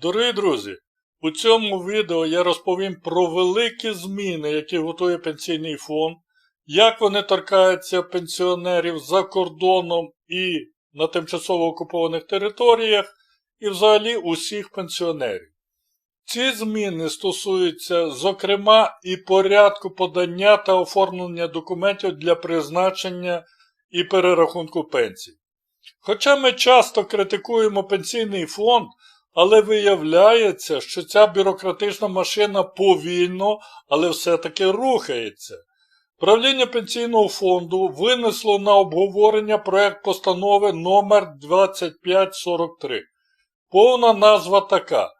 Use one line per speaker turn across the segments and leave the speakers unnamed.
Дорогі друзі, у цьому відео я розповім про великі зміни, які готує пенсійний фонд, як вони торкаються пенсіонерів за кордоном і на тимчасово окупованих територіях, і взагалі усіх пенсіонерів. Ці зміни стосуються, зокрема, і порядку подання та оформлення документів для призначення і перерахунку пенсій. Хоча ми часто критикуємо пенсійний фонд, але виявляється, що ця бюрократична машина повільно, але все-таки рухається. Правління пенсійного фонду винесло на обговорення проект постанови номер 2543. Повна назва така: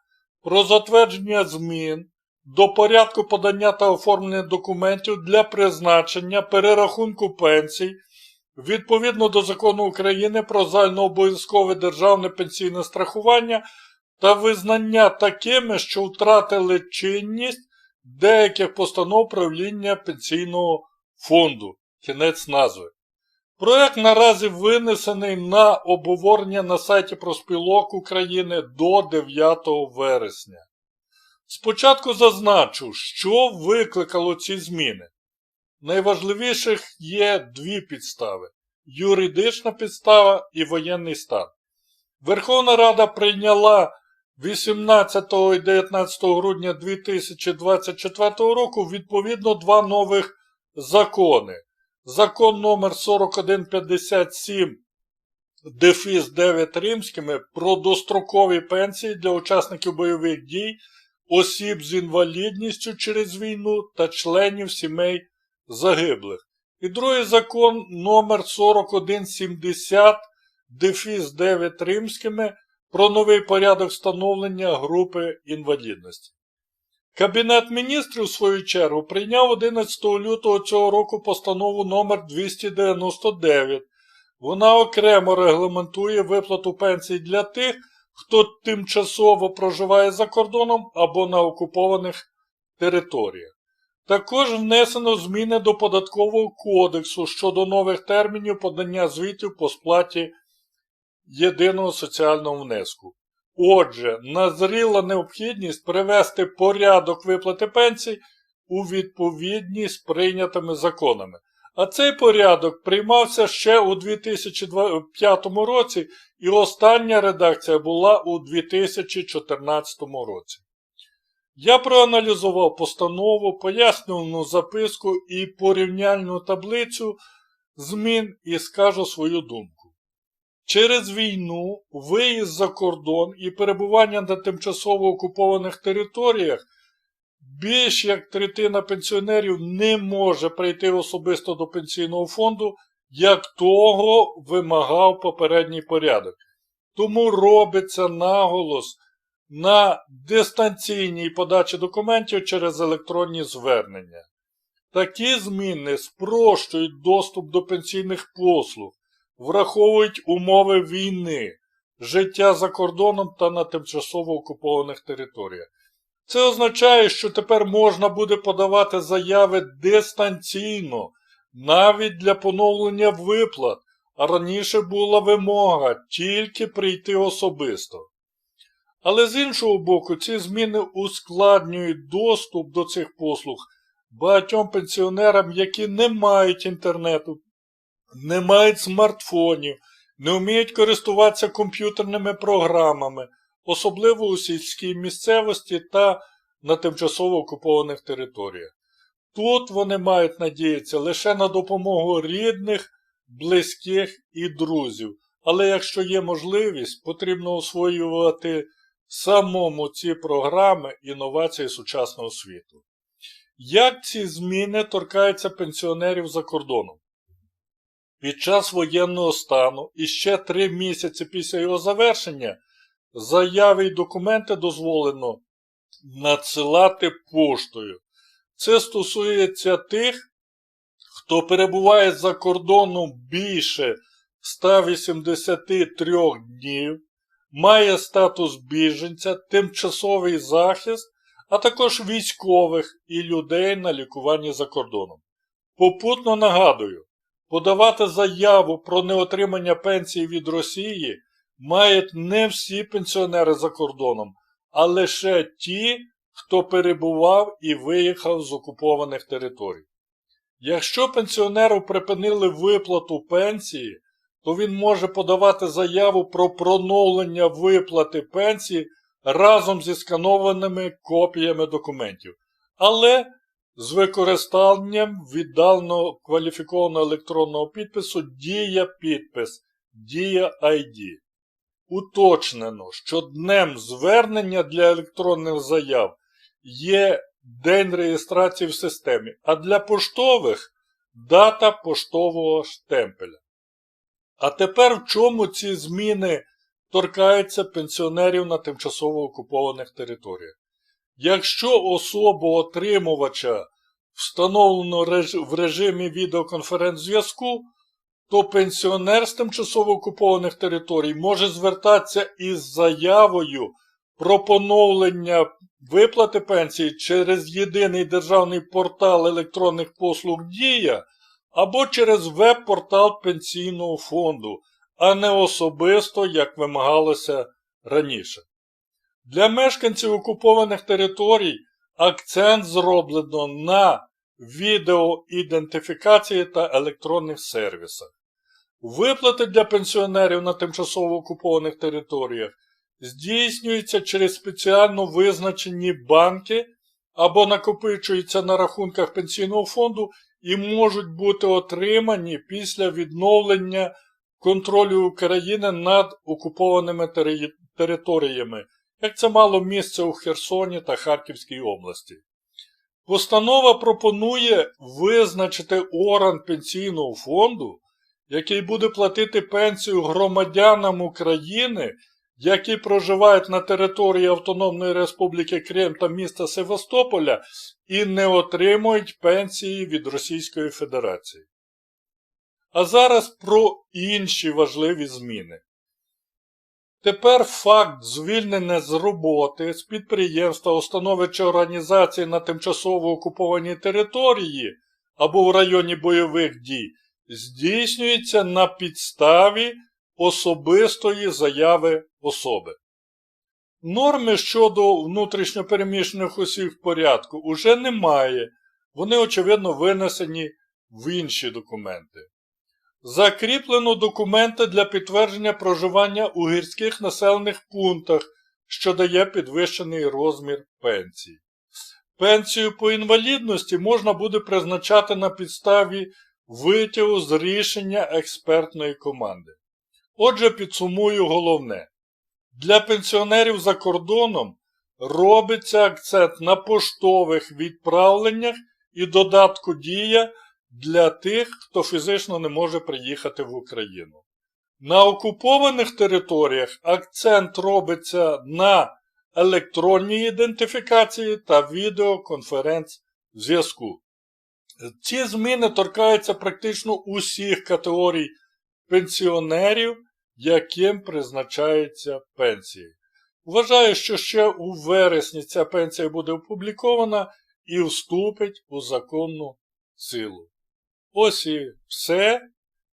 про затвердження змін до порядку подання та оформлення документів для призначення перерахунку пенсій відповідно до закону України про загальнообов'язкове державне пенсійне страхування та визнання такими, що втратили чинність деяких постанов правління пенсійного фонду. Кінець назви. Проект наразі винесений на обговорення на сайті Проспілок України до 9 вересня. Спочатку зазначу, що викликало ці зміни. Найважливіших є дві підстави: юридична підстава і воєнний стан. Верховна Рада прийняла 18 і 19 грудня 2024 року відповідно два нових закони. Закон номер 4157 дефіс 9 римськими про дострокові пенсії для учасників бойових дій, осіб з інвалідністю через війну та членів сімей загиблих. І другий закон номер 4170 дефіс 9 римськими про новий порядок встановлення групи інвалідності. Кабінет міністрів, в свою чергу, прийняв 11 лютого цього року постанову номер 299. Вона окремо регламентує виплату пенсій для тих, хто тимчасово проживає за кордоном або на окупованих територіях. Також внесено зміни до податкового кодексу щодо нових термінів подання звітів по сплаті єдиного соціального внеску. Отже, назріла необхідність привести порядок виплати пенсій у відповідність з прийнятими законами. А цей порядок приймався ще у 2005 році, і остання редакція була у 2014 році. Я проаналізував постанову, пояснювальну записку і порівняльну таблицю змін і скажу свою думку. Через війну, виїзд за кордон і перебування на тимчасово окупованих територіях більш як третина пенсіонерів не може прийти особисто до пенсійного фонду, як того вимагав попередній порядок. Тому робиться наголос на дистанційній подачі документів через електронні звернення. Такі зміни спрощують доступ до пенсійних послуг, враховують умови війни, життя за кордоном та на тимчасово окупованих територіях. Це означає, що тепер можна буде подавати заяви дистанційно, навіть для поновлення виплат, а раніше була вимога тільки прийти особисто. Але з іншого боку, ці зміни ускладнюють доступ до цих послуг багатьом пенсіонерам, які не мають інтернету, не мають смартфонів, не вміють користуватися комп'ютерними програмами, особливо у сільській місцевості та на тимчасово окупованих територіях. Тут вони мають надіятися лише на допомогу рідних, близьких і друзів. Але якщо є можливість, потрібно освоювати самому ці програми інновації сучасного світу. Як ці зміни торкаються пенсіонерів за кордоном? Під час воєнного стану і ще три місяці після його завершення заяви й документи дозволено надсилати поштою. Це стосується тих, хто перебуває за кордоном більше 183 днів, має статус біженця, тимчасовий захист, а також військових і людей на лікуванні за кордоном. Попутно нагадую, подавати заяву про неотримання пенсії від Росії мають не всі пенсіонери за кордоном, а лише ті, хто перебував і виїхав з окупованих територій. Якщо пенсіонеру припинили виплату пенсії, то він може подавати заяву про проновлення виплати пенсії разом зі сканованими копіями документів, але з використанням віддаленого кваліфікованого електронного підпису Дія підпис Дія ID. Уточнено, що днем звернення для електронних заяв є день реєстрації в системі, а для поштових дата поштового штемпеля. А тепер в чому ці зміни торкаються пенсіонерів на тимчасово окупованих територіях? Якщо особу отримувача встановлено в режимі відеоконференц-зв'язку, то пенсіонер з тимчасово окупованих територій може звертатися із заявою про поновлення виплати пенсії через єдиний державний портал електронних послуг Дія або через веб-портал Пенсійного фонду, а не особисто, як вимагалося раніше. Для мешканців окупованих територій акцент зроблено на відеоідентифікації та електронних сервісах. Виплати для пенсіонерів на тимчасово окупованих територіях здійснюються через спеціально визначені банки або накопичуються на рахунках пенсійного фонду і можуть бути отримані після відновлення контролю України над окупованими територіями, як це мало місце у Херсоні та Харківській області. Постанова пропонує визначити орган пенсійного фонду, який буде платити пенсію громадянам України, які проживають на території Автономної Республіки Крим та міста Севастополя і не отримують пенсії від Російської Федерації. А зараз про інші важливі зміни. Тепер факт звільнення з роботи з підприємства, установи чи організації на тимчасово окупованій території або в районі бойових дій здійснюється на підставі особистої заяви особи. Норми щодо внутрішньопереміщених осіб порядку уже немає, вони, очевидно, винесені в інші документи. Закріплено документи для підтвердження проживання у гірських населених пунктах, що дає підвищений розмір пенсії. Пенсію по інвалідності можна буде призначати на підставі витягу з рішення експертної команди. Отже, підсумую головне. Для пенсіонерів за кордоном робиться акцент на поштових відправленнях і додатку дія для тих, хто фізично не може приїхати в Україну. На окупованих територіях акцент робиться на електронній ідентифікації та відеоконференц-зв'язку. Ці зміни торкаються практично усіх категорій пенсіонерів, яким призначаються пенсії. Вважаю, що ще у вересні ця пенсія буде опублікована і вступить у законну силу. Ось і все.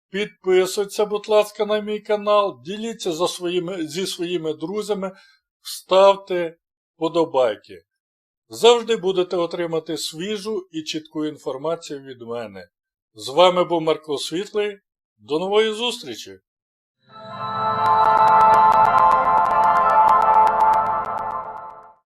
Підписуйтеся, будь ласка, на мій канал, діліться за своїми, зі своїми друзями, ставте подобайки. Завжди будете отримати свіжу і чітку інформацію від мене. З вами був Марко Світлий. До нової зустрічі!